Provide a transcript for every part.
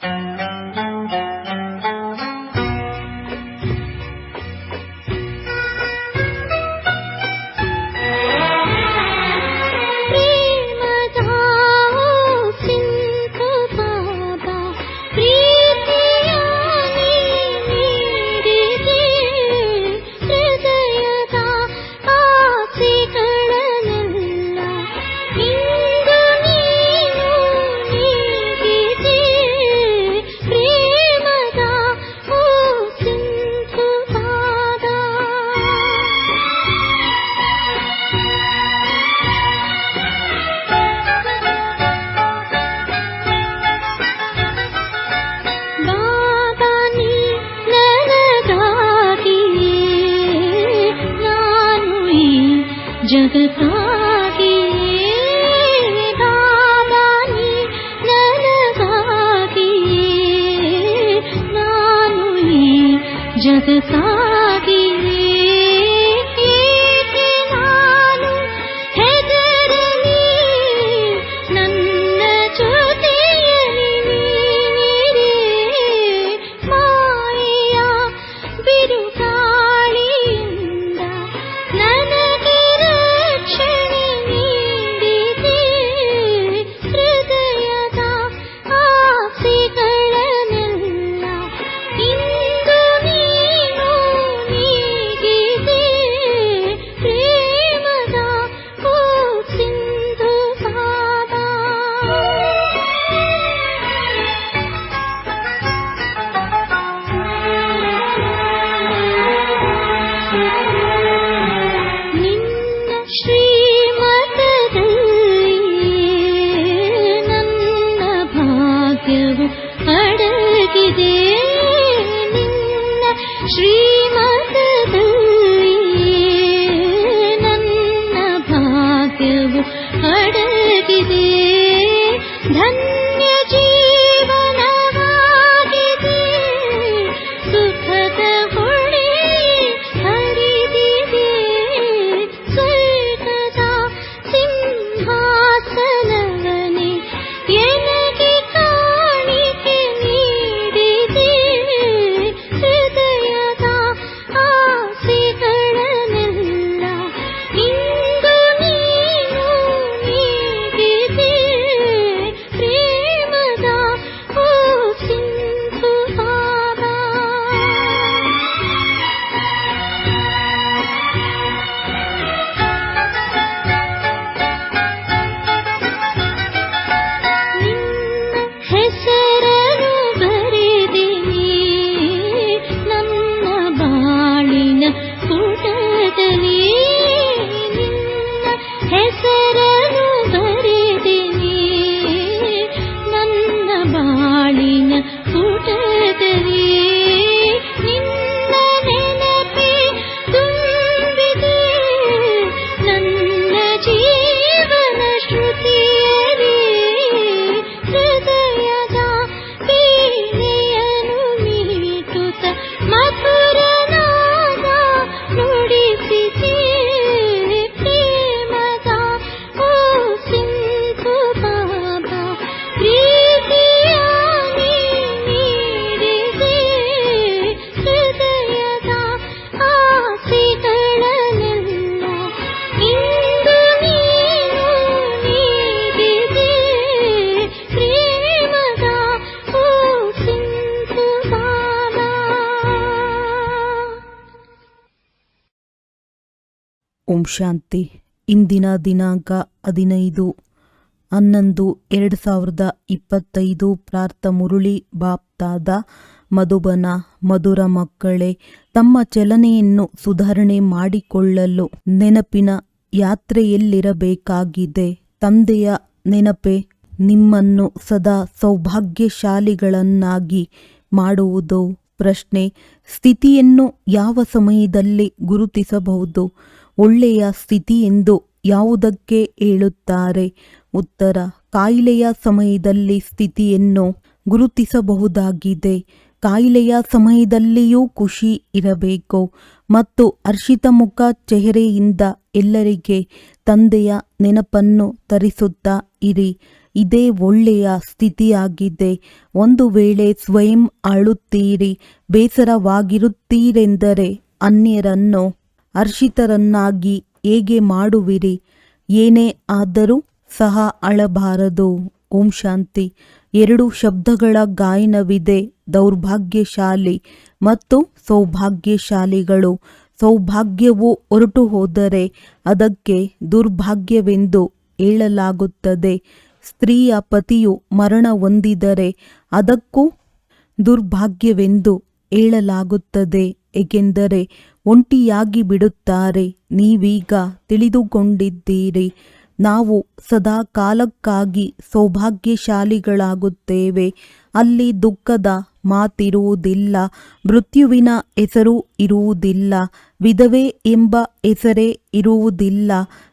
Thank you. ಓಂ ಶಾಂತಿ. ಇಂದಿನ ದಿನಾಂಕ ಹದಿನೈದು. ಹನ್ನೊಂದು ಎರಡು ಸಾವಿರದ ಇಪ್ಪತ್ತೈದು ಪ್ರಾರ್ಥ ಮುರುಳಿ ಬಾಪ್ತಾದ ಮಧುಬನ ಮಧುರ ಮಕ್ಕಳೇ, ತಮ್ಮ ಚಲನೆಯನ್ನು ಸುಧಾರಣೆ ಮಾಡಿಕೊಳ್ಳಲು ನೆನಪಿನ ಯಾತ್ರೆಯಲ್ಲಿರಬೇಕಾಗಿದೆ. ತಂದೆಯ ನೆನಪೆ ನಿಮ್ಮನ್ನು ಸದಾ ಸೌಭಾಗ್ಯಶಾಲಿಗಳನ್ನಾಗಿ ಮಾಡುವುದು. ಪ್ರಶ್ನೆ, ಸ್ಥಿತಿಯನ್ನು ಯಾವ ಸಮಯದಲ್ಲಿ ಗುರುತಿಸಬಹುದು? ಒಳ್ಳೆಯ ಸ್ಥಿತಿ ಎಂದು ಯಾವುದಕ್ಕೆ ಹೇಳುತ್ತಾರೆ? ಉತ್ತರ, ಕಾಯಿಲೆಯ ಸಮಯದಲ್ಲಿ ಸ್ಥಿತಿಯನ್ನು ಗುರುತಿಸಬಹುದಾಗಿದೆ. ಕಾಯಿಲೆಯ ಸಮಯದಲ್ಲಿಯೂ ಖುಷಿ ಇರಬೇಕು. ಮತ್ತು ಹರ್ಷಿತ ಮುಖ ಚೆಹರೆಯಿಂದ ಎಲ್ಲರಿಗೆ ತಂದೆಯ ನೆನಪನ್ನು ತರಿಸುತ್ತಾ ಇರಿ. ಇದೇ ಒಳ್ಳೆಯ ಸ್ಥಿತಿಯಾಗಿದೆ. ಒಂದು ವೇಳೆ ಸ್ವಯಂ ಆಳುತ್ತೀರಿ ಬೇಸರವಾಗಿರುತ್ತೀರೆಂದರೆ ಅನ್ಯರನ್ನು ಹರ್ಷಿತರನ್ನಾಗಿ ಹೇಗೆ ಮಾಡುವಿರಿ? ಏನೇ ಆದರೂ ಸಹ ಅಳಬಾರದು. ಓಂ ಶಾಂತಿ. ಎರಡು ಶಬ್ದಗಳ ಗಾಯನವಿದೆ. ದೌರ್ಭಾಗ್ಯಶಾಲಿ ಮತ್ತು ಸೌಭಾಗ್ಯಶಾಲಿಗಳು. ಸೌಭಾಗ್ಯವು ಹೊರಟು ಹೋದರೆ ಅದಕ್ಕೆ ದುರ್ಭಾಗ್ಯವೆಂದು ಹೇಳಲಾಗುತ್ತದೆ. ಸ್ತ್ರೀಯ ಪತಿಯು ಮರಣ ಹೊಂದಿದರೆ ಅದಕ್ಕೂ ದುರ್ಭಾಗ್ಯವೆಂದು ಹೇಳಲಾಗುತ್ತದೆ. ಏಕೆಂದರೆ ಒಂಟಿಯಾಗಿ ಬಿಡುತ್ತಾರೆ ನೀವೀಗ ತಿಳಿದುಕೊಂಡಿದ್ದೀರಿ. ನಾವು ಸದಾ ಕಾಲಕ್ಕಾಗಿ ಸೌಭಾಗ್ಯಶಾಲಿಗಳಾಗುತ್ತೇವೆ. ಅಲ್ಲಿ ದುಃಖದ ಮಾತಿರುವುದಿಲ್ಲ, ಮೃತ್ಯುವಿನ ಹೆಸರು ಇರುವುದಿಲ್ಲ, ವಿಧವೆ ಎಂಬ ಹೆಸರೇ ಇರುವುದಿಲ್ಲ,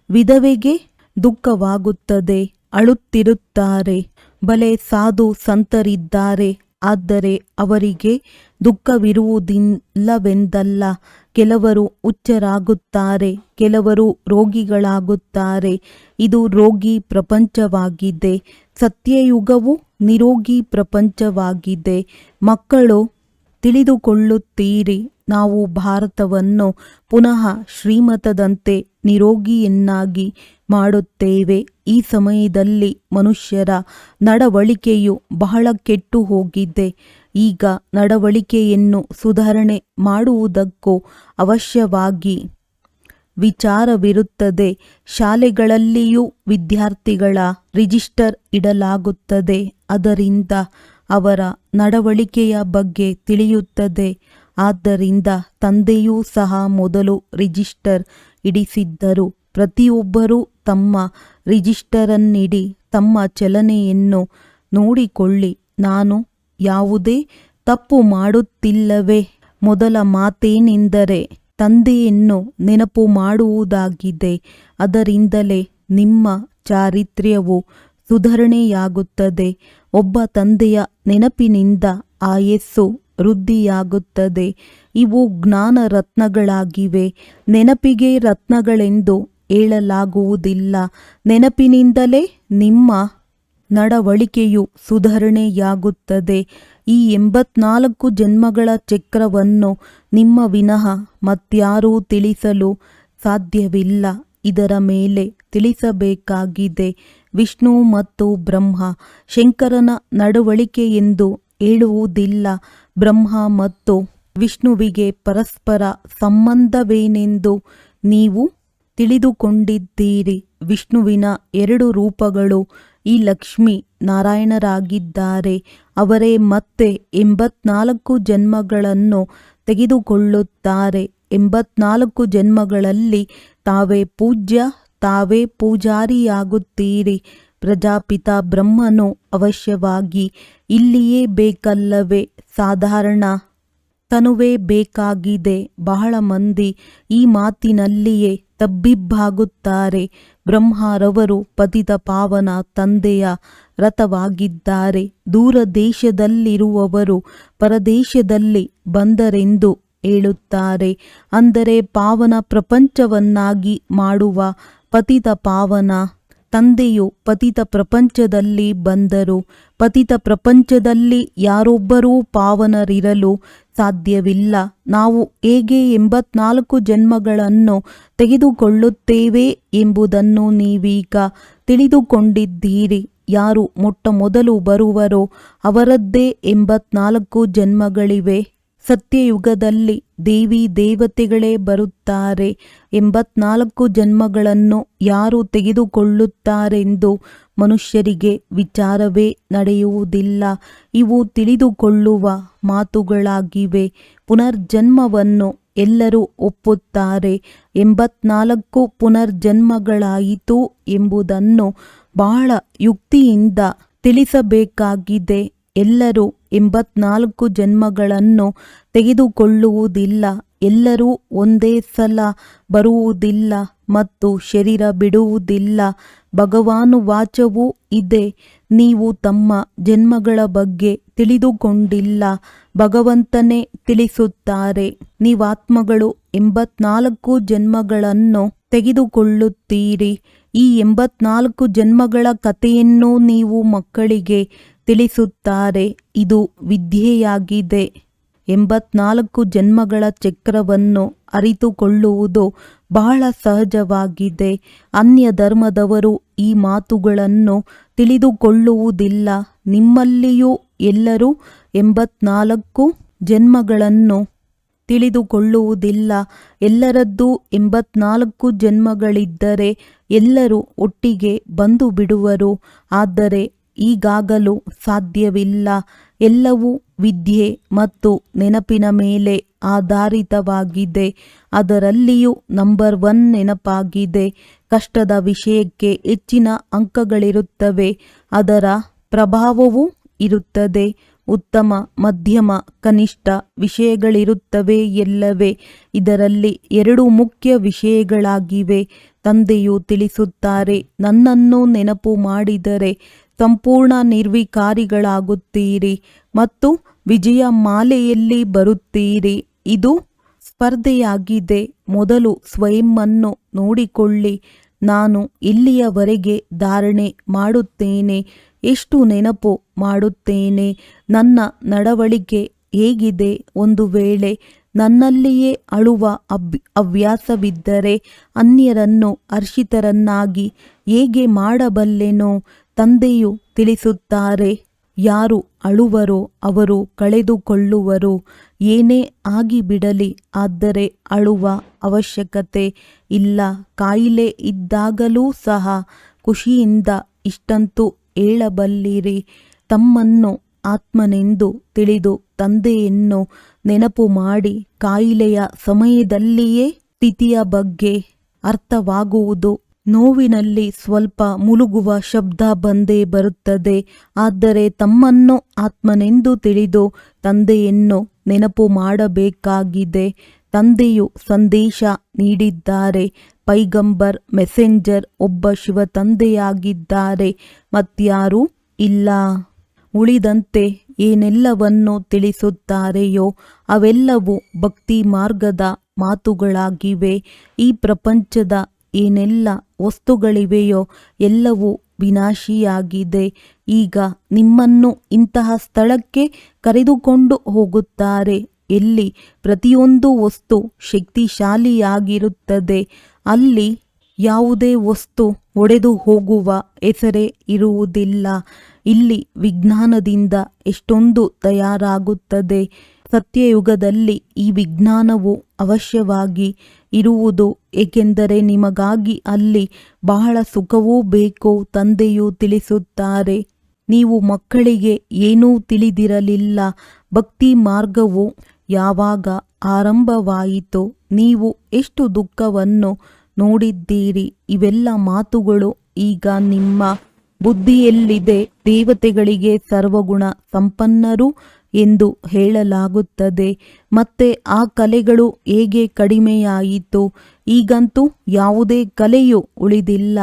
ವಿಧವೆಗೆ ದುಃಖವಾಗುತ್ತದೆ, ಅಳುತ್ತಿರುತ್ತಾರೆ. ಬಲೆ ಸಾಧು ಸಂತರಿದ್ದಾರೆ, ಆದರೆ ಅವರಿಗೆ ದುಃಖವಿರುವುದಿಲ್ಲವೆಂದಲ್ಲ. ಕೆಲವರು ಉಚ್ಚರಾಗುತ್ತಾರೆ, ಕೆಲವರು ರೋಗಿಗಳಾಗುತ್ತಾರೆ. ಇದು ರೋಗಿ ಪ್ರಪಂಚವಾಗಿದೆ. ಸತ್ಯಯುಗವು ನಿರೋಗಿ ಪ್ರಪಂಚವಾಗಿದೆ. ಮಕ್ಕಳು ತಿಳಿದುಕೊಳ್ಳುತ್ತೀರಿ, ನಾವು ಭಾರತವನ್ನು ಪುನಃ ಶ್ರೀಮತದಂತೆ ನಿರೋಗಿಯನ್ನಾಗಿ ಮಾಡುತ್ತೇವೆ. ಈ ಸಮಯದಲ್ಲಿ ಮನುಷ್ಯರ ನಡವಳಿಕೆಯು ಬಹಳ ಕೆಟ್ಟು ಹೋಗಿದೆ. ಈಗ ನಡವಳಿಕೆಯನ್ನು ಸುಧಾರಣೆ ಮಾಡುವುದಕ್ಕೂ ಅವಶ್ಯವಾಗಿ ವಿಚಾರವಿರುತ್ತದೆ. ಶಾಲೆಗಳಲ್ಲಿಯೂ ವಿದ್ಯಾರ್ಥಿಗಳ ರಿಜಿಸ್ಟರ್ ಇಡಲಾಗುತ್ತದೆ. ಅದರಿಂದ ಅವರ ನಡವಳಿಕೆಯ ಬಗ್ಗೆ ತಿಳಿಯುತ್ತದೆ. ಆದ್ದರಿಂದ ತಂದೆಯೂ ಸಹ ಮೊದಲು ರಿಜಿಸ್ಟರ್ ಇಡಿಸಿದ್ದರು. ಪ್ರತಿಯೊಬ್ಬರೂ ತಮ್ಮ ರಿಜಿಸ್ಟರನ್ನಿಡಿ ತಮ್ಮ ಚಲನೆಯನ್ನು ನೋಡಿಕೊಳ್ಳಿ. ನಾನು ಯಾವುದೇ ತಪ್ಪು ಮಾಡುತ್ತಿಲ್ಲವೇ? ಮೊದಲ ಮಾತೇನೆಂದರೆ, ತಂದೆಯನ್ನು ನೆನಪು ಮಾಡುವುದಾಗಿದೆ. ಅದರಿಂದಲೇ ನಿಮ್ಮ ಚಾರಿತ್ರ್ಯವು ಸುಧಾರಣೆಯಾಗುತ್ತದೆ. ಒಬ್ಬ ತಂದೆಯ ನೆನಪಿನಿಂದ ಆಯಸ್ಸು ವೃದ್ಧಿಯಾಗುತ್ತದೆ. ಇವು ಜ್ಞಾನ ರತ್ನಗಳಾಗಿವೆ. ನೆನಪಿಗೆ ರತ್ನಗಳೆಂದು ಹೇಳಲಾಗುವುದಿಲ್ಲ. ನೆನಪಿನಿಂದಲೇ ನಿಮ್ಮ ನಡವಳಿಕೆಯು ಸುಧಾರಣೆಯಾಗುತ್ತದೆ. ಈ ಎಂಬತ್ನಾಲ್ಕು ಜನ್ಮಗಳ ಚಕ್ರವನ್ನು ನಿಮ್ಮ ವಿನಃ ಮತ್ಯಾರೂ ತಿಳಿಸಲು ಸಾಧ್ಯವಿಲ್ಲ. ಇದರ ಮೇಲೆ ತಿಳಿಸಬೇಕಾಗಿದೆ. ವಿಷ್ಣು ಮತ್ತು ಬ್ರಹ್ಮ ಶಂಕರನ ನಡವಳಿಕೆ ಎಂದು ಹೇಳುವುದಿಲ್ಲ. ಬ್ರಹ್ಮ ಮತ್ತು ವಿಷ್ಣುವಿಗೆ ಪರಸ್ಪರ ಸಂಬಂಧವೇನೆಂದು ನೀವು ತಿಳಿದುಕೊಂಡಿದ್ದೀರಿ. ವಿಷ್ಣುವಿನ ಎರಡು ರೂಪಗಳು ಈ ಲಕ್ಷ್ಮಿ ನಾರಾಯಣರಾಗಿದ್ದಾರೆ. ಅವರೇ ಮತ್ತೆ ಎಂಬತ್ನಾಲ್ಕು ಜನ್ಮಗಳನ್ನು ತೆಗೆದುಕೊಳ್ಳುತ್ತಾರೆ. ಎಂಬತ್ನಾಲ್ಕು ಜನ್ಮಗಳಲ್ಲಿ ತಾವೇ ಪೂಜ್ಯ, ತಾವೇ ಪೂಜಾರಿಯಾಗುತ್ತೀರಿ. ಪ್ರಜಾಪಿತ ಬ್ರಹ್ಮನು ಅವಶ್ಯವಾಗಿ ಇಲ್ಲಿಯೇ ಬೇಕಲ್ಲವೇ? ಸಾಧಾರಣ ತನುವೇ ಬೇಕಾಗಿದೆ. ಬಹಳ ಮಂದಿ ಈ ಮಾತಿನಲ್ಲಿಯೇ ತಬ್ಬಿಬ್ಬಾಗುತ್ತಾರೆ. ಬ್ರಹ್ಮರವರು ಪತಿತ ಪಾವನ ತಂದೆಯ ರಥವಾಗಿದ್ದಾರೆ. ದೂರ ದೇಶದಲ್ಲಿರುವವರು ಪರದೇಶದಲ್ಲಿ ಬಂದರೆಂದು ಹೇಳುತ್ತಾರೆ. ಅಂದರೆ ಪಾವನ ಪ್ರಪಂಚವನ್ನಾಗಿ ಮಾಡುವ ಪತಿತ ಪಾವನ ತಂದೆಯು ಪತಿತ ಪ್ರಪಂಚದಲ್ಲಿ ಬಂದರು. ಪತಿತ ಪ್ರಪಂಚದಲ್ಲಿ ಯಾರೊಬ್ಬರೂ ಪಾವನರಿರಲು ಸಾಧ್ಯವಿಲ್ಲ. ನಾವು ಹೇಗೆ ಎಂಬತ್ನಾಲ್ಕು ಜನ್ಮಗಳನ್ನು ತೆಗೆದುಕೊಳ್ಳುತ್ತೇವೆ ಎಂಬುದನ್ನು ನೀವೀಗ ತಿಳಿದುಕೊಂಡಿದ್ದೀರಿ. ಯಾರು ಮೊಟ್ಟ ಮೊದಲು ಬರುವರೋ ಅವರದ್ದೇ ಎಂಬತ್ನಾಲ್ಕು ಜನ್ಮಗಳಿವೆ. ಸತ್ಯಯುಗದಲ್ಲಿ ದೇವಿ ದೇವತೆಗಳೇ ಬರುತ್ತಾರೆ. ಎಂಬತ್ನಾಲ್ಕು ಜನ್ಮಗಳನ್ನು ಯಾರು ತೆಗೆದುಕೊಳ್ಳುತ್ತಾರೆಂದು ಮನುಷ್ಯರಿಗೆ ವಿಚಾರವೇ ನಡೆಯುವುದಿಲ್ಲ. ಇವು ತಿಳಿದುಕೊಳ್ಳುವ ಮಾತುಗಳಾಗಿವೆ. ಪುನರ್ಜನ್ಮವನ್ನು ಎಲ್ಲರೂ ಒಪ್ಪುತ್ತಾರೆ. ಎಂಬತ್ನಾಲ್ಕು ಪುನರ್ಜನ್ಮಗಳಾಯಿತು ಎಂಬುದನ್ನು ಬಹಳ ಯುಕ್ತಿಯಿಂದ ತಿಳಿಸಬೇಕಾಗಿದೆ. ಎಲ್ಲರೂ ಎಂಬತ್ನಾಲ್ಕು ಜನ್ಮಗಳನ್ನು ತೆಗೆದುಕೊಳ್ಳುವುದಿಲ್ಲ. ಎಲ್ಲರೂ ಒಂದೇ ಸಲ ಬರುವುದಿಲ್ಲ ಮತ್ತು ಶರೀರ ಬಿಡುವುದಿಲ್ಲ. ಭಗವಾನು ವಾಚವೂ ಇದೆ. ನೀವು ತಮ್ಮ ಜನ್ಮಗಳ ಬಗ್ಗೆ ತಿಳಿದುಕೊಂಡಿಲ್ಲ. ಭಗವಂತನೇ ತಿಳಿಸುತ್ತಾರೆ. ನೀವಾತ್ಮಗಳು ಎಂಬತ್ನಾಲ್ಕು ಜನ್ಮಗಳನ್ನು ತೆಗೆದುಕೊಳ್ಳುತ್ತೀರಿ. ಈ ಎಂಬತ್ನಾಲ್ಕು ಜನ್ಮಗಳ ಕಥೆಯನ್ನು ನೀವು ಮಕ್ಕಳಿಗೆ ತಿಳಿಸುತ್ತಾರೆ. ಇದು ವಿದ್ಯೆಯಾಗಿದೆ. ಎಂಬತ್ನಾಲ್ಕು ಜನ್ಮಗಳ ಚಕ್ರವನ್ನು ಅರಿತುಕೊಳ್ಳುವುದು ಬಹಳ ಸಹಜವಾಗಿದೆ. ಅನ್ಯ ಧರ್ಮದವರು ಈ ಮಾತುಗಳನ್ನು ತಿಳಿದುಕೊಳ್ಳುವುದಿಲ್ಲ. ನಿಮ್ಮಲ್ಲಿಯೂ ಎಲ್ಲರೂ ಎಂಬತ್ನಾಲ್ಕು ಜನ್ಮಗಳನ್ನು ತಿಳಿದುಕೊಳ್ಳುವುದಿಲ್ಲ. ಎಲ್ಲರದ್ದು ಎಂಬತ್ನಾಲ್ಕು ಜನ್ಮಗಳಿದ್ದರೆ ಎಲ್ಲರೂ ಒಟ್ಟಿಗೆ ಬಂದು ಬಿಡುವರು ಆದರೆ ಈಗಾಗಲೂ ಸಾಧ್ಯವಿಲ್ಲ. ಎಲ್ಲವೂ ವಿದ್ಯೆ ಮತ್ತು ನೆನಪಿನ ಮೇಲೆ ಆಧಾರಿತವಾಗಿದೆ. ಅದರಲ್ಲಿಯೂ ನಂಬರ್ ಒನ್ ನೆನಪಾಗಿದೆ. ಕಷ್ಟದ ವಿಷಯಕ್ಕೆ ಹೆಚ್ಚಿನ ಅಂಕಗಳಿರುತ್ತವೆ. ಅದರ ಪ್ರಭಾವವೂ ಇರುತ್ತದೆ. ಉತ್ತಮ, ಮಧ್ಯಮ, ಕನಿಷ್ಠ ವಿಷಯಗಳಿರುತ್ತವೆ ಎಲ್ಲವೇ. ಇದರಲ್ಲಿ ಎರಡು ಮುಖ್ಯ ವಿಷಯಗಳಾಗಿವೆ. ತಂದೆಯು ತಿಳಿಸುತ್ತಾರೆ, ನನ್ನನ್ನು ನೆನಪು ಮಾಡಿದರೆ ಸಂಪೂರ್ಣ ನಿರ್ವಿಕಾರಿಗಳಾಗುತ್ತೀರಿ ಮತ್ತು ವಿಜಯ ಮಾಲೆಯಲ್ಲಿ ಬರುತ್ತೀರಿ. ಇದು ಸ್ಪರ್ಧೆಯಾಗಿದೆ. ಮೊದಲು ಸ್ವಯಂವನ್ನು ನೋಡಿಕೊಳ್ಳಿ. ನಾನು ಇಲ್ಲಿಯವರೆಗೆ ಧಾರಣೆ ಮಾಡುತ್ತೇನೆ. ಎಷ್ಟು ನೆನಪು ಮಾಡುತ್ತೇನೆ. ನನ್ನ ನಡವಳಿಕೆ ಹೇಗಿದೆ. ಒಂದು ವೇಳೆ ನನ್ನಲ್ಲಿಯೇ ಅಳುವ ಅಬ್ ಹವ್ಯಾಸವಿದ್ದರೆ ಅನ್ಯರನ್ನು ಹರ್ಷಿತರನ್ನಾಗಿ ಹೇಗೆ ಮಾಡಬಲ್ಲೆನೋ ತಂದೆಯು ತಿಳಿಸುತ್ತಾರೆ, ಯಾರು ಅಳುವರೋ ಅವರು ಕಳೆದುಕೊಳ್ಳುವರು, ಏನೇ ಆಗಿಬಿಡಲಿ ಆದರೆ ಅಳುವ ಅವಶ್ಯಕತೆ ಇಲ್ಲ, ಕಾಯಿಲೆ ಇದ್ದಾಗಲೂ ಸಹ ಖುಷಿಯಿಂದ ಇಷ್ಟಂತೂ ಹೇಳಬಲ್ಲಿರಿ. ತಮ್ಮನ್ನು ಆತ್ಮನೆಂದು ತಿಳಿದು ತಂದೆಯನ್ನು ನೆನಪು ಮಾಡಿ ಕಾಯಿಲೆಯ ಸಮಯದಲ್ಲಿಯೇ ಸ್ಥಿತಿಯ ಬಗ್ಗೆ ಅರ್ಥವಾಗುವುದು ನೋವಿನಲ್ಲಿ ಸ್ವಲ್ಪ ಮುಳುಗುವ ಶಬ್ದ ಬಂದೇ ಬರುತ್ತದೆ. ಆದರೆ ತಮ್ಮನ್ನು ಆತ್ಮನೆಂದು ತಿಳಿದು ತಂದೆಯನ್ನು ನೆನಪು ಮಾಡಬೇಕಾಗಿದೆ. ತಂದೆಯು ಸಂದೇಶ ನೀಡಿದ್ದಾರೆ. ಪೈಗಂಬರ್, ಮೆಸೆಂಜರ್ ಒಬ್ಬ ಶಿವ ತಂದೆಯಾಗಿದ್ದಾರೆ. ಮತ್ಯಾರೂ ಇಲ್ಲ. ಉಳಿದಂತೆ ಏನೆಲ್ಲವನ್ನು ತಿಳಿಸುತ್ತಾರೆಯೋ ಅವೆಲ್ಲವೂ ಭಕ್ತಿ ಮಾರ್ಗದ ಮಾತುಗಳಾಗಿವೆ. ಈ ಪ್ರಪಂಚದ ಏನೆಲ್ಲ ವಸ್ತುಗಳಿವೆಯೋ ಎಲ್ಲವೂ ವಿನಾಶಿಯಾಗಿದೆ. ಈಗ ನಿಮ್ಮನ್ನು ಇಂತಹ ಸ್ಥಳಕ್ಕೆ ಕರೆದುಕೊಂಡು ಹೋಗುತ್ತಾರೆ. ಎಲ್ಲಿ ಪ್ರತಿಯೊಂದು ವಸ್ತು ಶಕ್ತಿಶಾಲಿಯಾಗಿರುತ್ತದೆ. ಅಲ್ಲಿ ಯಾವುದೇ ವಸ್ತು ಒಡೆದು ಹೋಗುವ ಹೆಸರೇ ಇರುವುದಿಲ್ಲ. ಇಲ್ಲಿ ವಿಜ್ಞಾನದಿಂದ ಎಷ್ಟೊಂದು ತಯಾರಾಗುತ್ತದೆ. ಸತ್ಯಯುಗದಲ್ಲಿ ಈ ವಿಜ್ಞಾನವು ಅವಶ್ಯವಾಗಿ ಇರುವುದು, ಏಕೆಂದರೆ ನಿಮಗಾಗಿ ಅಲ್ಲಿ ಬಹಳ ಸುಖವೂ ಬೇಕು ತಂದೆಯು ತಿಳಿಸುತ್ತಾರೆ. ನೀವು ಮಕ್ಕಳಿಗೆ ಏನೂ ತಿಳಿದಿರಲಿಲ್ಲ, ಭಕ್ತಿ ಮಾರ್ಗವು ಯಾವಾಗ ಆರಂಭವಾಯಿತು ನೀವು ಎಷ್ಟು ದುಃಖವನ್ನು ನೋಡಿದ್ದೀರಿ, ಇವೆಲ್ಲ ಮಾತುಗಳು. ಈಗ ನಿಮ್ಮ ಬುದ್ಧಿಯಲ್ಲಿದೆ, ದೇವತೆಗಳಿಗೆ ಸರ್ವಗುಣ ಸಂಪನ್ನರು ಎಂದು ಹೇಳಲಾಗುತ್ತದೆ. ಮತ್ತೆ ಆ ಕಲೆಗಳು ಹೇಗೆ ಕಡಿಮೆಯಾಯಿತು? ಈಗಂತೂ ಯಾವುದೇ ಕಲೆಯೂ ಉಳಿದಿಲ್ಲ.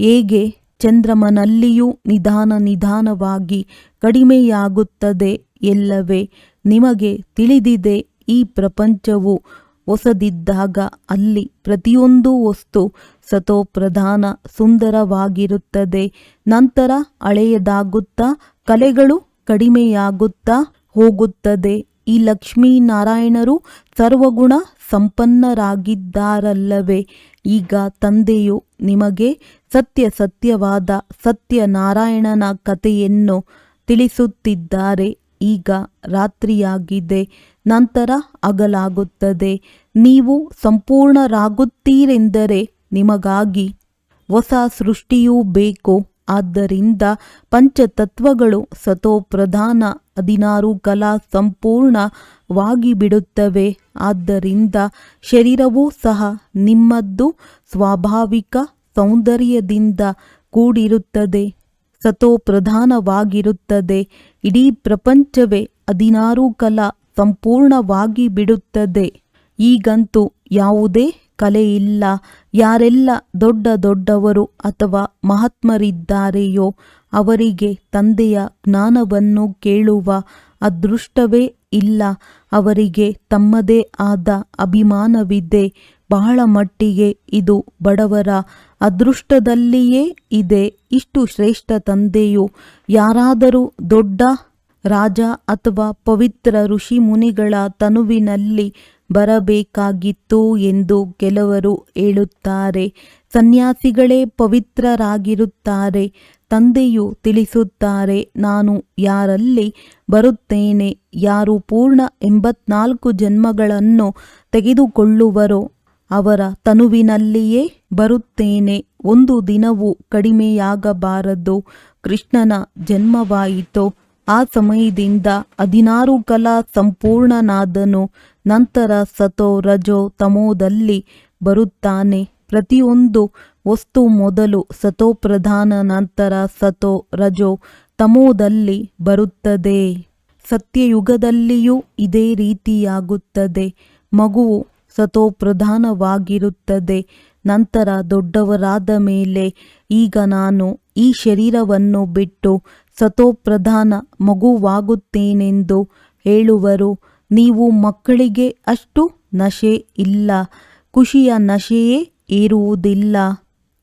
ಹೇಗೆ? ಚಂದ್ರಮನಲ್ಲಿಯೂ ನಿಧಾನ ನಿಧಾನವಾಗಿ ಕಡಿಮೆಯಾಗುತ್ತದೆ ಎಲ್ಲವೇ? ನಿಮಗೆ ತಿಳಿದಿದೆ, ಈ ಪ್ರಪಂಚವು ಹೊಸದಿದ್ದಾಗ ಅಲ್ಲಿ ಪ್ರತಿಯೊಂದು ವಸ್ತು ಸತೋಪ್ರಧಾನ ಸುಂದರವಾಗಿರುತ್ತದೆ. ನಂತರ ಹಳೆಯದಾಗುತ್ತಾ, ಕಲೆಗಳು ಕಡಿಮೆಯಾಗುತ್ತಾ ಹೋಗುತ್ತದೆ. ಈ ಲಕ್ಷ್ಮೀನಾರಾಯಣರು ಸರ್ವಗುಣ ಸಂಪನ್ನರಾಗಿದ್ದಾರಲ್ಲವೇ? ಈಗ ತಂದೆಯು ನಿಮಗೆ ಸತ್ಯ ಸತ್ಯವಾದ ಸತ್ಯನಾರಾಯಣನ ಕಥೆಯನ್ನು ತಿಳಿಸುತ್ತಿದ್ದಾರೆ. ಈಗ ರಾತ್ರಿಯಾಗಿದೆ. ನಂತರ ಅಗಲಾಗುತ್ತದೆ ನೀವು ಸಂಪೂರ್ಣರಾಗುತ್ತೀರೆಂದರೆ ನಿಮಗಾಗಿ ಹೊಸ ಸೃಷ್ಟಿಯೂ ಬೇಕು. ಆದ್ದರಿಂದ ಪಂಚತತ್ವಗಳು ಸತೋಪ್ರಧಾನ ಹದಿನಾರು ಕಲಾ ಸಂಪೂರ್ಣವಾಗಿ ಬಿಡುತ್ತವೆ ಆದ್ದರಿಂದ ಶರೀರವೂ ಸಹ ನಿಮ್ಮದ್ದು ಸ್ವಾಭಾವಿಕ ಸೌಂದರ್ಯದಿಂದ ಕೂಡಿರುತ್ತದೆ. ಸತೋಪ್ರಧಾನವಾಗಿರುತ್ತದೆ ಇಡೀ ಪ್ರಪಂಚವೇ ಹದಿನಾರು ಕಲಾ ಸಂಪೂರ್ಣವಾಗಿ ಬಿಡುತ್ತದೆ ಈಗಂತೂ ಯಾವುದೇ ಕಲೆ ಇಲ್ಲ. ಯಾರೆಲ್ಲ ದೊಡ್ಡ ದೊಡ್ಡವರು ಅಥವಾ ಮಹಾತ್ಮರಿದ್ದಾರೆಯೋ ಅವರಿಗೆ ತಂದೆಯ ಜ್ಞಾನವನ್ನು ಕೇಳುವ ಅದೃಷ್ಟವೇ ಇಲ್ಲ. ಅವರಿಗೆ ತಮ್ಮದೇ ಆದ ಅಭಿಮಾನವಿದೆ. ಬಹಳ ಮಟ್ಟಿಗೆ ಇದು ಬಡವರ ಅದೃಷ್ಟದಲ್ಲಿಯೇ ಇದೆ. ಇಷ್ಟು ಶ್ರೇಷ್ಠ ತಂದೆಯು ಯಾರಾದರೂ ದೊಡ್ಡ ರಾಜ ಅಥವಾ ಪವಿತ್ರ ಋಷಿ ಮುನಿಗಳ ತನುವಿನಲ್ಲಿ ಬರಬೇಕಾಗಿತ್ತು ಎಂದು ಕೆಲವರು ಹೇಳುತ್ತಾರೆ. ಸನ್ಯಾಸಿಗಳೇ ಪವಿತ್ರರಾಗಿರುತ್ತಾರೆ, ತಂದೆಯು ತಿಳಿಸುತ್ತಾರೆ, ನಾನು ಯಾರಲ್ಲಿ ಬರುತ್ತೇನೆ, ಯಾರು ಪೂರ್ಣ ಎಂಬತ್ನಾಲ್ಕು ಜನ್ಮಗಳನ್ನು ತೆಗೆದುಕೊಳ್ಳುವರೋ ಅವರ ತನುವಿನಲ್ಲಿಯೇ ಬರುತ್ತೇನೆ. ಒಂದು ದಿನವೂ ಕಡಿಮೆಯಾಗಬಾರದು, ಕೃಷ್ಣನ ಜನ್ಮವಾಯಿತು. ಆ ಸಮಯದಿಂದ ಹದಿನಾರು ಕಲಾ ಸಂಪೂರ್ಣನಾದನು. ನಂತರ ಸತೋ ರಜೋ ತಮೋದಲ್ಲಿ ಬರುತ್ತಾನೆ. ಪ್ರತಿಯೊಂದು ವಸ್ತು ಮೊದಲು ಸತೋ ಪ್ರಧಾನ, ನಂತರ ಸತೋ ರಜೋ ತಮೋದಲ್ಲಿ ಬರುತ್ತದೆ. ಸತ್ಯಯುಗದಲ್ಲಿಯೂ ಇದೇ ರೀತಿಯಾಗುತ್ತದೆ. ಮಗುವು ಸತೋ ಪ್ರಧಾನವಾಗಿರುತ್ತದೆ. ನಂತರ ದೊಡ್ಡವರಾದ ಮೇಲೆ ಈಗ ನಾನು ಈ ಶರೀರವನ್ನು ಬಿಟ್ಟು ಸತೋ ಪ್ರಧಾನ ಮಗುವಾಗುತ್ತೇನೆಂದು ಹೇಳುವರು. ನೀವು ಮಕ್ಕಳಿಗೆ ಅಷ್ಟು ನಶೆ ಇಲ್ಲ. ಖುಷಿಯ ನಶೆಯೇ ಏರುವುದಿಲ್ಲ.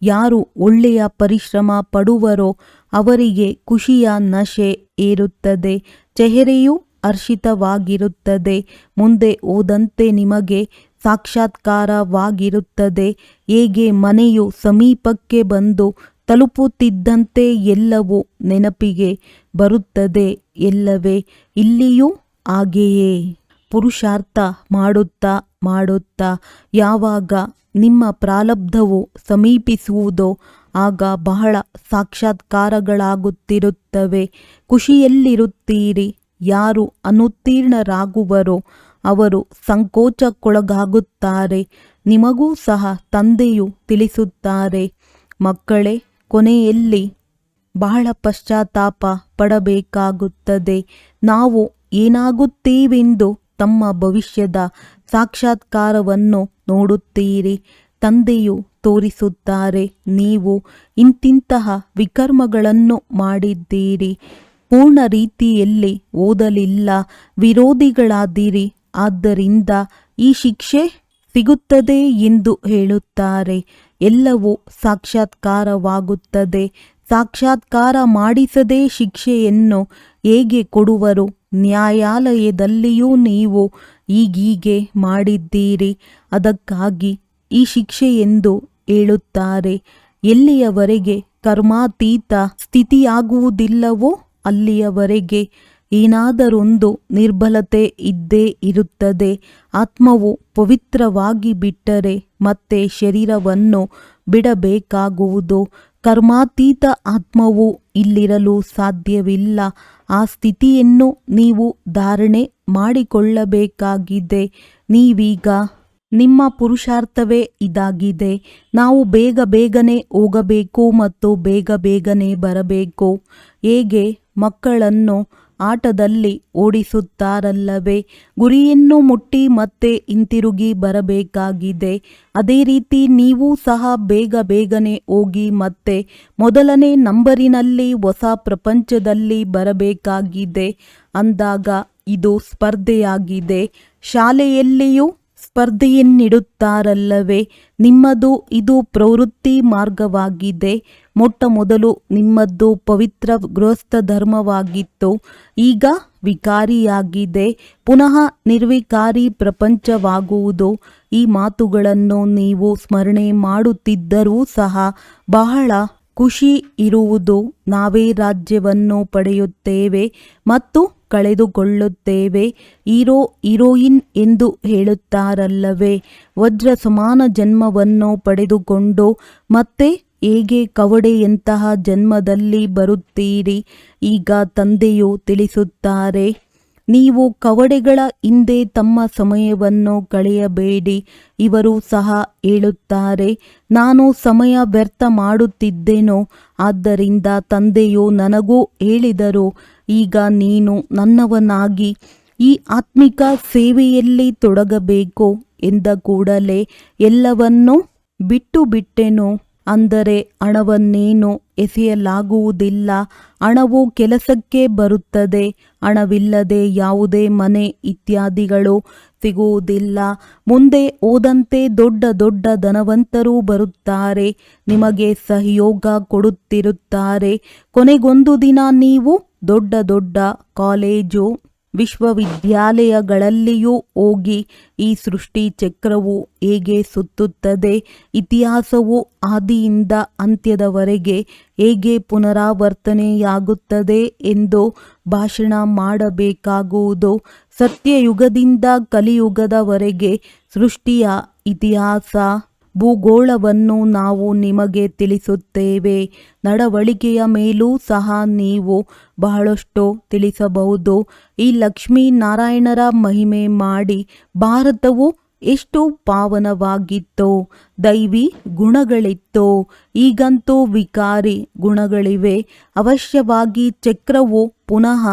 ಯಾರು ಒಳ್ಳೆಯ ಪರಿಶ್ರಮ ಪಡುವರೋ ಅವರಿಗೆ ಖುಷಿಯ ನಶೆ ಏರುತ್ತದೆ. ಚೆಹರೆಯು ಅರ್ಷಿತವಾಗಿರುತ್ತದೆ ಮುಂದೆ ಓದಂತೆ ನಿಮಗೆ ಸಾಕ್ಷಾತ್ಕಾರವಾಗಿರುತ್ತದೆ. ಹೇಗೆ ಮನೆಯು ಸಮೀಪಕ್ಕೆ ಬಂದು ತಲುಪುತ್ತಿದ್ದಂತೆ ಎಲ್ಲವೂ ನೆನಪಿಗೆ ಬರುತ್ತದೆ ಎಲ್ಲವೇ. ಇಲ್ಲಿಯೂ ಹಾಗೆಯೇ. ಪುರುಷಾರ್ಥ ಮಾಡುತ್ತಾ ಮಾಡುತ್ತಾ ಯಾವಾಗ ನಿಮ್ಮ ಪ್ರಾಲಬ್ಧವು ಸಮೀಪಿಸುವುದೋ ಆಗ ಬಹಳ ಸಾಕ್ಷಾತ್ಕಾರಗಳಾಗುತ್ತಿರುತ್ತವೆ. ಖುಷಿಯಲ್ಲಿರುತ್ತೀರಿ. ಯಾರು ಅನುತ್ತೀರ್ಣರಾಗುವರೋ ಅವರು ಸಂಕೋಚಕ್ಕೊಳಗಾಗುತ್ತಾರೆ. ನಿಮಗೂ ಸಹ ತಂದೆಯು ತಿಳಿಸುತ್ತಾರೆ. ಮಕ್ಕಳೇ, ಕೊನೆಯಲ್ಲಿ ಬಹಳ ಪಶ್ಚಾತ್ತಾಪ ಪಡಬೇಕಾಗುತ್ತದೆ. ನಾವು ಏನಾಗುತ್ತೇವೆಂದು ತಮ್ಮ ಭವಿಷ್ಯದ ಸಾಕ್ಷಾತ್ಕಾರವನ್ನು ನೋಡುತ್ತೀರಿ. ತಂದೆಯು ತೋರಿಸುತ್ತಾರೆ, ನೀವು ಇಂತಿಂತಹ ವಿಕರ್ಮಗಳನ್ನು ಮಾಡಿದ್ದೀರಿ. ಪೂರ್ಣ ರೀತಿಯಲ್ಲಿ ಓದಲಿಲ್ಲ, ವಿರೋಧಿಗಳಾದಿರಿ. ಆದ್ದರಿಂದ ಈ ಶಿಕ್ಷೆ ಸಿಗುತ್ತದೆ ಎಂದು ಹೇಳುತ್ತಾರೆ. ಎಲ್ಲವೂ ಸಾಕ್ಷಾತ್ಕಾರವಾಗುತ್ತದೆ. ಸಾಕ್ಷಾತ್ಕಾರ ಮಾಡಿಸದೆ ಶಿಕ್ಷೆಯನ್ನು ಹೇಗೆ ಕೊಡುವರು? ನ್ಯಾಯಾಲಯದಲ್ಲಿಯೂ ನೀವು ಈಗೀಗೆ ಮಾಡಿದ್ದೀರಿ. ಅದಕ್ಕಾಗಿ ಈ ಶಿಕ್ಷೆ ಎಂದು ಹೇಳುತ್ತಾರೆ. ಎಲ್ಲಿಯವರೆಗೆ ಕರ್ಮಾತೀತ ಸ್ಥಿತಿಯಾಗುವುದಿಲ್ಲವೋ ಅಲ್ಲಿಯವರೆಗೆ ಏನಾದರೊಂದು ನಿರ್ಬಲತೆ ಇದ್ದೇ ಇರುತ್ತದೆ. ಆತ್ಮವು ಪವಿತ್ರವಾಗಿ ಬಿಟ್ಟರೆ ಮತ್ತೆ ಶರೀರವನ್ನು ಬಿಡಬೇಕಾಗುವುದು. ಕರ್ಮಾತೀತ ಆತ್ಮವು ಇಲ್ಲಿರಲು ಸಾಧ್ಯವಿಲ್ಲ. ಆ ಸ್ಥಿತಿಯನ್ನು ನೀವು ಧಾರಣೆ ಮಾಡಿಕೊಳ್ಳಬೇಕಾಗಿದೆ. ನೀವೀಗ ನಿಮ್ಮ ಪುರುಷಾರ್ಥವೇ ಇದಾಗಿದೆ. ನಾವು ಬೇಗ ಬೇಗನೆ ಹೋಗಬೇಕು ಮತ್ತು ಬೇಗ ಬೇಗನೆ ಬರಬೇಕು. ಹೇಗೆ? ಮಕ್ಕಳನ್ನು ಆಟದಲ್ಲಿ ಓಡಿಸುತ್ತಾರಲ್ಲವೇ? ಗುರಿಯನ್ನು ಮುಟ್ಟಿ ಮತ್ತೆ ಹಿಂತಿರುಗಿ ಬರಬೇಕಾಗಿದೆ. ಅದೇ ರೀತಿ ನೀವು ಸಹ ಬೇಗ ಬೇಗನೆ ಹೋಗಿ ಮತ್ತೆ ಮೊದಲನೇ ನಂಬರಿನಲ್ಲಿ ಹೊಸ ಪ್ರಪಂಚದಲ್ಲಿ ಬರಬೇಕಾಗಿದೆ. ಅಂದಾಗ ಇದು ಸ್ಪರ್ಧೆಯಾಗಿದೆ. ಶಾಲೆಯಲ್ಲಿಯೂ ಸ್ಪರ್ಧೆಯನ್ನಿಡುತ್ತಾರಲ್ಲವೇ? ನಿಮ್ಮದು ಇದು ಪ್ರವೃತ್ತಿ ಮಾರ್ಗವಾಗಿದೆ. ಮೊಟ್ಟ ಮೊದಲು ನಿಮ್ಮದ್ದು ಪವಿತ್ರ ಗೃಹಸ್ಥ ಧರ್ಮವಾಗಿತ್ತು. ಈಗ ವಿಕಾರಿಯಾಗಿದೆ. ಪುನಃ ನಿರ್ವಿಕಾರಿ ಪ್ರಪಂಚವಾಗುವುದು. ಈ ಮಾತುಗಳನ್ನು ನೀವು ಸ್ಮರಣೆ ಮಾಡುತ್ತಿದ್ದರೂ ಸಹ ಬಹಳ ಖುಷಿ ಇರುವುದು. ನಾವೇ ರಾಜ್ಯವನ್ನು ಪಡೆಯುತ್ತೇವೆ ಮತ್ತು ಕಳೆದುಕೊಳ್ಳುತ್ತೇವೆ. ಹೀರೋ ಹೀರೋಯಿನ್ ಎಂದು ಹೇಳುತ್ತಾರಲ್ಲವೇ. ವಜ್ರ ಸಮಾನ ಜನ್ಮವನ್ನು ಪಡೆದುಕೊಂಡು ಮತ್ತೆ ಹೇಗೆ ಕವಡೆಯಂತಹ ಜನ್ಮದಲ್ಲಿ ಬರುತ್ತೀರಿ? ಈಗ ತಂದೆಯು ತಿಳಿಸುತ್ತಾರೆ, ನೀವು ಕವಡೆಗಳ ಹಿಂದೆ ತಮ್ಮ ಸಮಯವನ್ನು ಕಳೆಯಬೇಡಿ. ಇವರು ಸಹ ಹೇಳುತ್ತಾರೆ, ನಾನು ಸಮಯ ವ್ಯರ್ಥ ಮಾಡುತ್ತಿದ್ದೇನೋ. ಆದ್ದರಿಂದ ತಂದೆಯು ನನಗೂ ಹೇಳಿದರು ಈಗ ನೀನು ನನ್ನವನಾಗಿ ಈ ಆತ್ಮಿಕ ಸೇವೆಯಲ್ಲಿ ತೊಡಗಬೇಕು ಎಂದ ಕೂಡಲೇ ಎಲ್ಲವನ್ನೂ ಬಿಟ್ಟು ಬಿಟ್ಟೆನು. ಅಂದರೆ ಹಣವನ್ನೇನು ಎಸೆಯಲಾಗುವುದಿಲ್ಲ. ಹಣವು ಕೆಲಸಕ್ಕೆ ಬರುತ್ತದೆ. ಹಣವಿಲ್ಲದೆ ಯಾವುದೇ ಮನೆ ಇತ್ಯಾದಿಗಳು ಸಿಗುವುದಿಲ್ಲ. ಮುಂದೆ ಓದಂತೆ ದೊಡ್ಡ ದೊಡ್ಡ ಧನವಂತರು ಬರುತ್ತಾರೆ. ನಿಮಗೆ ಸಹಯೋಗ ಕೊಡುತ್ತಿರುತ್ತಾರೆ. ಕೊನೆಗೊಂದು ದಿನ ನೀವು ದೊಡ್ಡ ದೊಡ್ಡ ಕಾಲೇಜು ವಿಶ್ವವಿದ್ಯಾಲಯಗಳಲ್ಲಿಯೂ ಹೋಗಿ ಈ ಸೃಷ್ಟಿ ಚಕ್ರವು ಹೇಗೆ ಸುತ್ತುತ್ತದೆ, ಇತಿಹಾಸವು ಆದಿಯಿಂದ ಅಂತ್ಯದವರೆಗೆ ಹೇಗೆ ಪುನರಾವರ್ತನೆಯಾಗುತ್ತದೆ ಎಂದು ಭಾಷಣ ಮಾಡಬೇಕಾಗುವುದು ಸತ್ಯಯುಗದಿಂದ ಕಲಿಯುಗದವರೆಗೆ ಸೃಷ್ಟಿಯ ಇತಿಹಾಸ. ಭೂಗೋಳವನ್ನು ನಾವು ನಿಮಗೆ ತಿಳಿಸುತ್ತೇವೆ. ನಡವಳಿಕೆಯ ಮೇಲೂ ಸಹ ನೀವು ಬಹಳಷ್ಟು ತಿಳಿಸಬಹುದು. ಈ ಲಕ್ಷ್ಮೀ ನಾರಾಯಣರ ಮಹಿಮೆ ಮಾಡಿ ಭಾರತವು ಎಷ್ಟು ಪಾವನವಾಗಿತ್ತು, ದೈವಿ ಗುಣಗಳಿತ್ತೋ, ಈಗಂತೂ ವಿಕಾರಿ ಗುಣಗಳಿವೆ. ಅವಶ್ಯವಾಗಿ ಚಕ್ರವು ಪುನಃ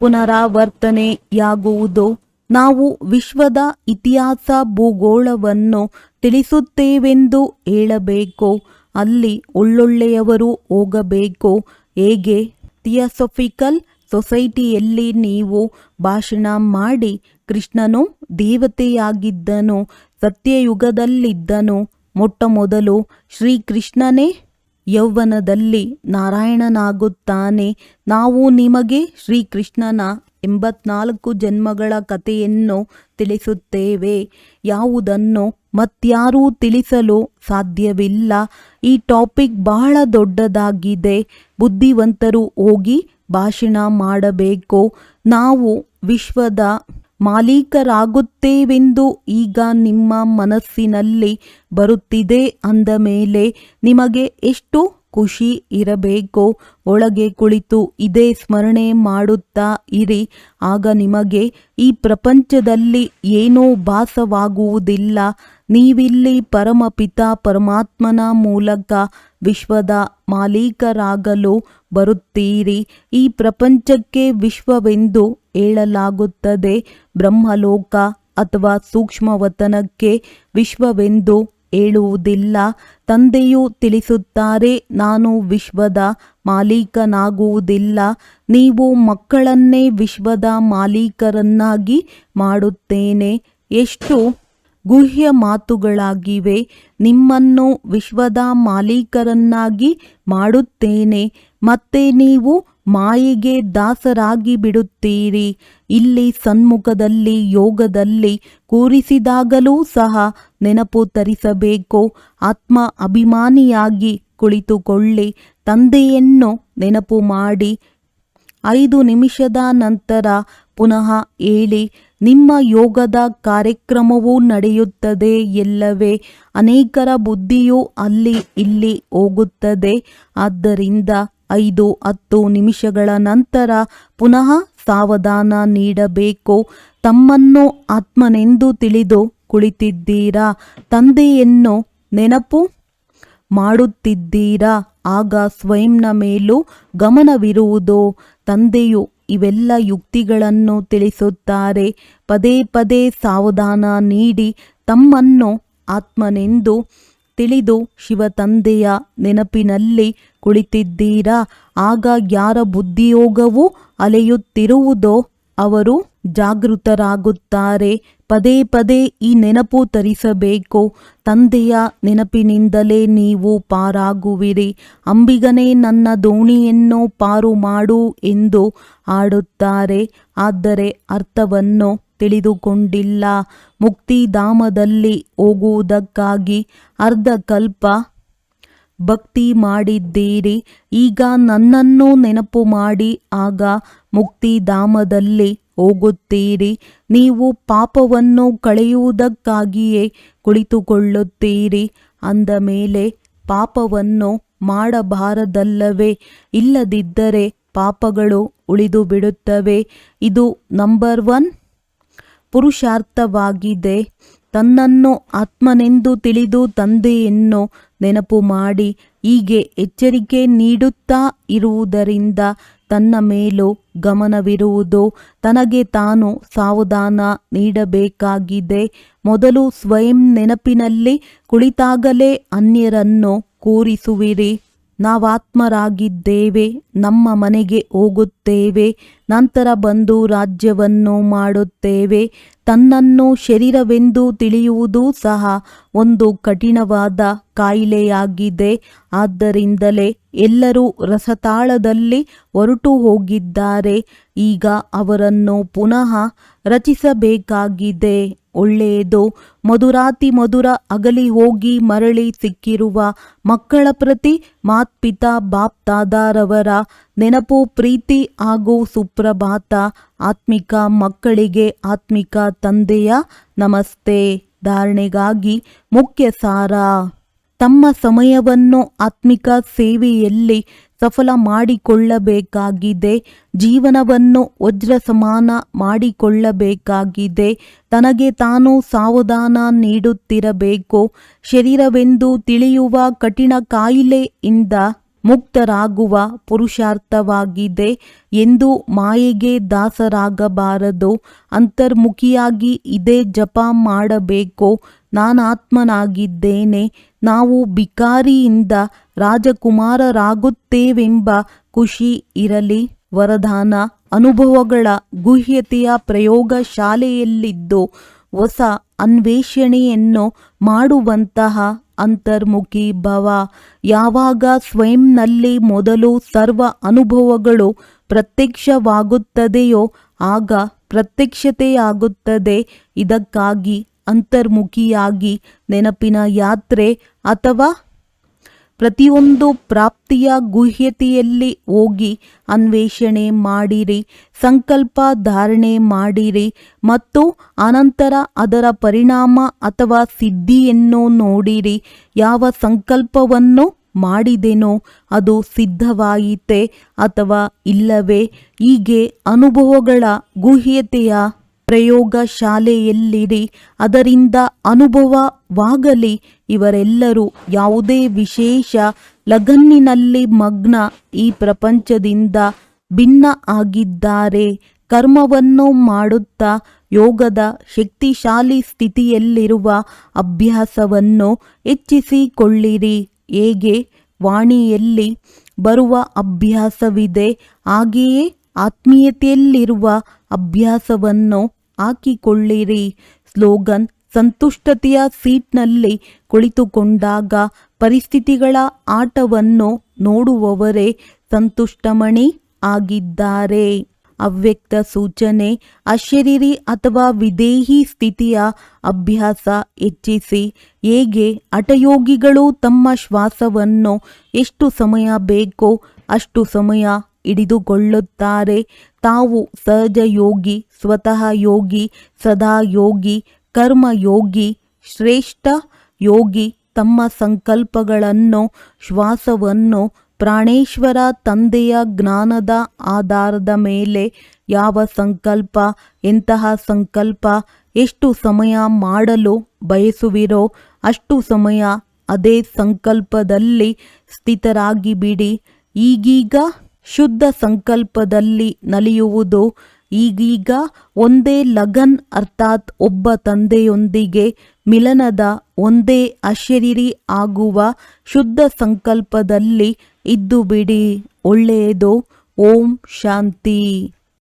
ಪುನರಾವರ್ತನೆಯಾಗುವುದು. ನಾವು ವಿಶ್ವದ ಇತಿಹಾಸ ಭೂಗೋಳವನ್ನು ತಿಳಿಸುತ್ತೇವೆಂದು ಹೇಳಬೇಕೋ? ಅಲ್ಲಿ ಒಳ್ಳೊಳ್ಳೆಯವರು ಹೋಗಬೇಕು? ಹೇಗೆ? ಥಿಯಾಸಫಿಕಲ್ ಸೊಸೈಟಿಯಲ್ಲಿ ನೀವು ಭಾಷಣ ಮಾಡಿ ಕೃಷ್ಣನು ದೇವತೆಯಾಗಿದ್ದನು, ಸತ್ಯಯುಗದಲ್ಲಿದ್ದನು. ಮೊಟ್ಟ ಮೊದಲು ಶ್ರೀಕೃಷ್ಣನೇ ಯೌವನದಲ್ಲಿ ನಾರಾಯಣನಾಗುತ್ತಾನೆ. ನಾವು ನಿಮಗೆ ಶ್ರೀಕೃಷ್ಣನ ಎಂಬತ್ನಾಲ್ಕು ಜನ್ಮಗಳ ಕಥೆಯನ್ನು ತಿಳಿಸುತ್ತೇವೆ. ಯಾವುದನ್ನು ಮತ್ಯಾರೂ ತಿಳಿಸಲು ಸಾಧ್ಯವಿಲ್ಲ. ಈ ಟಾಪಿಕ್ ಬಹಳ ದೊಡ್ಡದಾಗಿದೆ. ಬುದ್ಧಿವಂತರು ಹೋಗಿ ಭಾಷಣ ಮಾಡಬೇಕು. ನಾವು ವಿಶ್ವದ ಮಾಲೀಕರಾಗುತ್ತೇವೆಂದು ಈಗ ನಿಮ್ಮ ಮನಸ್ಸಿನಲ್ಲಿ ಬರುತ್ತಿದೆ ಅಂದ ಮೇಲೆ ನಿಮಗೆ ಎಷ್ಟು ಖುಷಿ ಇರಬೇಕು. ಒಳಗೆ ಕುಳಿತು ಇದೇ ಸ್ಮರಣೆ ಮಾಡುತ್ತಾ ಇರಿ. ಆಗ ನಿಮಗೆ ಈ ಪ್ರಪಂಚದಲ್ಲಿ ಏನೂ ಭಾಸವಾಗುವುದಿಲ್ಲ. ನೀವಿಲ್ಲಿ ಪರಮಪಿತ ಪರಮಾತ್ಮನ ಮೂಲಕ ವಿಶ್ವದ ಮಾಲೀಕರಾಗಲು ಬರುತ್ತೀರಿ. ಈ ಪ್ರಪಂಚಕ್ಕೆ ವಿಶ್ವವೆಂದು ಹೇಳಲಾಗುತ್ತದೆ. ಬ್ರಹ್ಮಲೋಕ ಅಥವಾ ಸೂಕ್ಷ್ಮವತನಕ್ಕೆ ವಿಶ್ವವೆಂದು ಹೇಳುವುದಿಲ್ಲ ತಂದೆಯು ತಿಳಿಸುತ್ತಾರೆ, ನಾನು ವಿಶ್ವದ ಮಾಲೀಕನಾಗುವುದಿಲ್ಲ. ನೀವು ಮಕ್ಕಳನ್ನೇ ವಿಶ್ವದ ಮಾಲೀಕರನ್ನಾಗಿ ಮಾಡುತ್ತೇನೆ. ಎಷ್ಟು ಗುಹ್ಯ ಮಾತುಗಳಾಗಿವೆ. ನಿಮ್ಮನ್ನು ವಿಶ್ವದ ಮಾಲೀಕರನ್ನಾಗಿ ಮಾಡುತ್ತೇನೆ. ಮತ್ತೆ ನೀವು ಮಾಯಿಗೆ ದಾಸರಾಗಿ ಬಿಡುತ್ತೀರಿ. ಇಲ್ಲಿ ಸನ್ಮುಖದಲ್ಲಿ, ಯೋಗದಲ್ಲಿ ಕೂರಿಸಿದಾಗಲೂ ಸಹ ನೆನಪು ತರಿಸಬೇಕು. ಆತ್ಮ ಅಭಿಮಾನಿಯಾಗಿ ಕುಳಿತುಕೊಳ್ಳಿ. ತಂದೆಯನ್ನು ನೆನಪು ಮಾಡಿ. ಐದು ನಿಮಿಷದ ನಂತರ ಪುನಃ ಹೇಳಿ. ನಿಮ್ಮ ಯೋಗದ ಕಾರ್ಯಕ್ರಮವೂ ನಡೆಯುತ್ತದೆ ಎಲ್ಲವೇ. ಅನೇಕರ ಬುದ್ಧಿಯು ಅಲ್ಲಿ ಇಲ್ಲಿ ಹೋಗುತ್ತದೆ. ಆದ್ದರಿಂದ ಐದು ಹತ್ತು ನಿಮಿಷಗಳ ನಂತರ ಪುನಃ ಸಾವಧಾನ ನೀಡಬೇಕು? ತಮ್ಮನ್ನು ಆತ್ಮನೆಂದು ತಿಳಿದು ಕುಳಿತಿದ್ದೀರಾ? ತಂದೆಯನ್ನು ನೆನಪು ಮಾಡುತ್ತಿದ್ದೀರಾ? ಆಗ ಸ್ವಯಂನ ಮೇಲೂ ಗಮನವಿರುವುದೋ? ತಂದೆಯು ಇವೆಲ್ಲ ಯುಕ್ತಿಗಳನ್ನು ತಿಳಿಸುತ್ತಾರೆ. ಪದೇ ಪದೇ ಸಾವಧಾನ ನೀಡಿ ತಮ್ಮನ್ನು ಆತ್ಮನೆಂದು ತಿಳಿದು ಶಿವತಂದೆಯ ನೆನಪಿನಲ್ಲಿ ಕುಳಿತಿದ್ದೀರಾ? ಆಗ ಯಾರ ಬುದ್ಧಿಯೋಗವು ಅಲೆಯುತ್ತಿರುವುದೋ ಅವರು ಜಾಗೃತರಾಗುತ್ತಾರೆ. ಪದೇ ಪದೇ ಈ ನೆನಪು ತರಿಸಬೇಕು. ತಂದೆಯ ನೆನಪಿನಿಂದಲೇ ನೀವು ಪಾರಾಗುವಿರಿ. ಅಂಬಿಗನೇ, ನನ್ನ ದೋಣಿಯನ್ನು ಪಾರು ಮಾಡು ಎಂದು ಆಡುತ್ತಾರೆ ಆದರೆ ಅರ್ಥವನ್ನು ತಿಳಿದುಕೊಂಡಿಲ್ಲ. ಮುಕ್ತಿಧಾಮದಲ್ಲಿ ಹೋಗುವುದಕ್ಕಾಗಿ ಅರ್ಧ ಕಲ್ಪ ಭಕ್ತಿ ಮಾಡಿದ್ದೀರಿ. ಈಗ ನನ್ನನ್ನು ನೆನಪು ಮಾಡಿ, ಆಗ ಮುಕ್ತಿಧಾಮದಲ್ಲಿ ಹೋಗುತ್ತೀರಿ. ನೀವು ಪಾಪವನ್ನು ಕಳೆಯುವುದಕ್ಕಾಗಿಯೇ ಕುಳಿತುಕೊಳ್ಳುತ್ತೀರಿ. ಅಂದ ಮೇಲೆ, ಪಾಪವನ್ನು ಮಾಡಬಾರದಲ್ಲವೇ? ಇಲ್ಲದಿದ್ದರೆ ಪಾಪಗಳು ಉಳಿದು ಬಿಡುತ್ತವೆ ಇದು ನಂಬರ್ ಒನ್ ಪುರುಷಾರ್ಥವಾಗಿದೆ. ತನ್ನನ್ನು ಆತ್ಮನೆಂದು ತಿಳಿದು ತಂದೆಯನ್ನು ನೆನಪು ಮಾಡಿ ಹೀಗೆ ಎಚ್ಚರಿಕೆ ನೀಡುತ್ತಾ ಇರುವುದರಿಂದ ತನ್ನ ಮೇಲೂ ಗಮನವಿರುವುದು. ತನಗೆ ತಾನು ಸಾವಧಾನ ನೀಡಬೇಕಾಗಿದೆ. ಮೊದಲು ಸ್ವಯಂ ನೆನಪಿನಲ್ಲಿ ಕುಳಿತಾಗಲೇ ಅನ್ಯರನ್ನು ಕೂರಿಸುವಿರಿ. ನಾವಾತ್ಮರಾಗಿದ್ದೇವೆ, ನಮ್ಮ ಮನೆಗೆ ಹೋಗುತ್ತೇವೆ, ನಂತರ ಬಂದು ರಾಜ್ಯವನ್ನು ಮಾಡುತ್ತೇವೆ. ತನ್ನನ್ನು ಶರೀರವೆಂದು ತಿಳಿಯುವುದು ಸಹ ಒಂದು ಕಠಿಣವಾದ ಕಾಯಿಲೆಯಾಗಿದೆ. ಆದ್ದರಿಂದಲೇ ಎಲ್ಲರೂ ರಸತಾಳದಲ್ಲಿ ಹೊರಟು ಹೋಗಿದ್ದಾರೆ. ಈಗ ಅವರನ್ನು ಪುನಃ ರಚಿಸಬೇಕಾಗಿದೆ. ಒಳ್ಳೆಯದು? ಮಧುರಾತಿ ಮಧುರ ಅಗಲಿ ಹೋಗಿ ಮರಳಿ ಸಿಕ್ಕಿರುವ ಮಕ್ಕಳ ಪ್ರತಿ ಮಾತ್ಪಿತಾ ಬಾಪ್ತಾದಾರವರ ನೆನಪು ಪ್ರೀತಿ ಹಾಗೂ ಸುಪ್ರಭಾತ ಆತ್ಮಿಕ ಮಕ್ಕಳಿಗೆ ಆತ್ಮಿಕ ತಂದೆಯ ನಮಸ್ತೆ. ಧಾರಣೆಗಾಗಿ ಮುಖ್ಯ ಸಾರ. ತಮ್ಮ ಸಮಯವನ್ನು ಆತ್ಮಿಕ ಸೇವೆಯಲ್ಲಿ ಸಫಲ ಮಾಡಿಕೊಳ್ಳಬೇಕಾಗಿದೆ. ಜೀವನವನ್ನು ವಜ್ರ ಸಮಾನ ಮಾಡಿಕೊಳ್ಳಬೇಕಾಗಿದೆ. ತನಗೆ ತಾನು ಸಾವಧಾನ ನೀಡುತ್ತಿರಬೇಕು. ಶರೀರವೆಂದು ತಿಳಿಯುವ ಕಠಿಣ ಕಾಯಿಲೆಯಿಂದ ಮುಕ್ತರಾಗುವ ಪುರುಷಾರ್ಥವಾಗಿದೆ. ಎಂದು ಮಾಯೆಗೆ ದಾಸರಾಗಬಾರದು. ಅಂತರ್ಮುಖಿಯಾಗಿ ಇದೇ ಜಪ ಮಾಡಬೇಕು. ನಾನಾತ್ಮನಾಗಿದ್ದೇನೆ. ನಾವು ಬಿಕಾರಿಯಿಂದ ರಾಜಕುಮಾರರಾಗುತ್ತೇವೆಂಬ ಖುಷಿ ಇರಲಿ. ವರದಾನ ಅನುಭವಗಳ ಗುಹ್ಯತೆಯ ಪ್ರಯೋಗ ಶಾಲೆಯಲ್ಲಿದ್ದು ಹೊಸ ಅನ್ವೇಷಣೆಯನ್ನು ಮಾಡುವಂತಹ ಅಂತರ್ಮುಖಿ ಭವ. ಯಾವಾಗ ಸ್ವಯಂನಲ್ಲಿ ಮೊದಲು ಸರ್ವ ಅನುಭವಗಳು ಪ್ರತ್ಯಕ್ಷವಾಗುತ್ತದೆಯೋ ಆಗ ಪ್ರತ್ಯಕ್ಷತೆಯಾಗುತ್ತದೆ. ಇದಕ್ಕಾಗಿ ಅಂತರ್ಮುಖಿಯಾಗಿ ನೆನಪಿನ ಯಾತ್ರೆ ಅಥವಾ ಪ್ರತಿಯೊಂದು ಪ್ರಾಪ್ತಿಯ ಗುಹ್ಯತೆಯಲ್ಲಿ ಹೋಗಿ ಅನ್ವೇಷಣೆ ಮಾಡಿರಿ, ಸಂಕಲ್ಪ ಧಾರಣೆ ಮಾಡಿರಿ ಮತ್ತು ಅನಂತರ ಅದರ ಪರಿಣಾಮ ಅಥವಾ ಸಿದ್ಧಿಯನ್ನು ನೋಡಿರಿ. ಯಾವ ಸಂಕಲ್ಪವನ್ನು ಮಾಡಿದೆನೋ ಅದು ಸಿದ್ಧವಾಯಿತೆ ಅಥವಾ ಇಲ್ಲವೇ? ಹೀಗೆ ಅನುಭವಗಳ ಗುಹ್ಯತೆಯ ಪ್ರಯೋಗ ಶಾಲೆಯಲ್ಲಿರಿ ಅದರಿಂದ ಅನುಭವವಾಗಲಿ ಇವರೆಲ್ಲರೂ ಯಾವುದೇ ವಿಶೇಷ ಲಗನ್ನಿನಲ್ಲಿ ಮಗ್ನ ಈ ಪ್ರಪಂಚದಿಂದ ಭಿನ್ನ ಆಗಿದ್ದಾರೆ. ಕರ್ಮವನ್ನು ಮಾಡುತ್ತಾ ಯೋಗದ ಶಕ್ತಿಶಾಲಿ ಸ್ಥಿತಿಯಲ್ಲಿರುವ ಅಭ್ಯಾಸವನ್ನು ಹೆಚ್ಚಿಸಿಕೊಳ್ಳಿರಿ. ಹೇಗೆ? ವಾಣಿಯಲ್ಲಿ ಬರುವ ಅಭ್ಯಾಸವಿದೆ. ಹಾಗೆಯೇ ಆತ್ಮೀಯತೆಯಲ್ಲಿರುವ ಅಭ್ಯಾಸವನ್ನು ಹಾಕಿಕೊಳ್ಳಿರಿ. ಸ್ಲೋಗನ್ ಸಂತುಷ್ಟತೆಯ ಸೀಟ್ನಲ್ಲಿ ಕುಳಿತುಕೊಂಡಾಗ ಪರಿಸ್ಥಿತಿಗಳ ಆಟವನ್ನು ನೋಡುವವರೇ ಸಂತುಷ್ಟಮಣಿ ಆಗಿದ್ದಾರೆ. ಅವ್ಯಕ್ತ ಸೂಚನೆ, ಅಶರೀರಿ ಅಥವಾ ವಿದೇಹಿ ಸ್ಥಿತಿಯ ಅಭ್ಯಾಸ ಹೆಚ್ಚಿಸಿ, ಹೇಗೆ ಹಠಯೋಗಿಗಳು ತಮ್ಮ ಶ್ವಾಸವನ್ನು ಎಷ್ಟು ಸಮಯ ಬೇಕೋ ಅಷ್ಟು ಸಮಯ ಹಿಡಿದುಕೊಳ್ಳುತ್ತಾರೆ. ತಾವು ಸಹಜ ಯೋಗಿ ಸ್ವತಃ ಯೋಗಿ ಸದಾ ಯೋಗಿ ಕರ್ಮಯೋಗಿ ಶ್ರೇಷ್ಠ ಯೋಗಿ ತಮ್ಮ ಸಂಕಲ್ಪಗಳನ್ನು, ಶ್ವಾಸವನ್ನು ಪ್ರಾಣೇಶ್ವರ ತಂದೆಯ ಜ್ಞಾನದ ಆಧಾರದ ಮೇಲೆ ಯಾವ ಸಂಕಲ್ಪ, ಎಂತಹ ಸಂಕಲ್ಪ, ಎಷ್ಟು ಸಮಯ ಮಾಡಲು ಬಯಸುವಿರೋ ಅಷ್ಟು ಸಮಯ ಅದೇ ಸಂಕಲ್ಪದಲ್ಲಿ ಸ್ಥಿತರಾಗಿ ಬಿಡಿ ಈಗೀಗ ಶುದ್ಧ ಸಂಕಲ್ಪದಲ್ಲಿ ನಲಿಯುವುದು ಈಗೀಗ ಒಂದೇ ಲಗನ್ ಅರ್ಥಾತ್ ಒಬ್ಬ ತಂದೆಯೊಂದಿಗೆ ಮಿಲನದ ಒಂದೇ ಅಶರೀರಿ ಆಗುವ ಶುದ್ಧ ಸಂಕಲ್ಪದಲ್ಲಿ ಇದ್ದು ಬಿಡಿ, ಒಳ್ಳೆಯದು. ಓಂ ಶಾಂತಿ.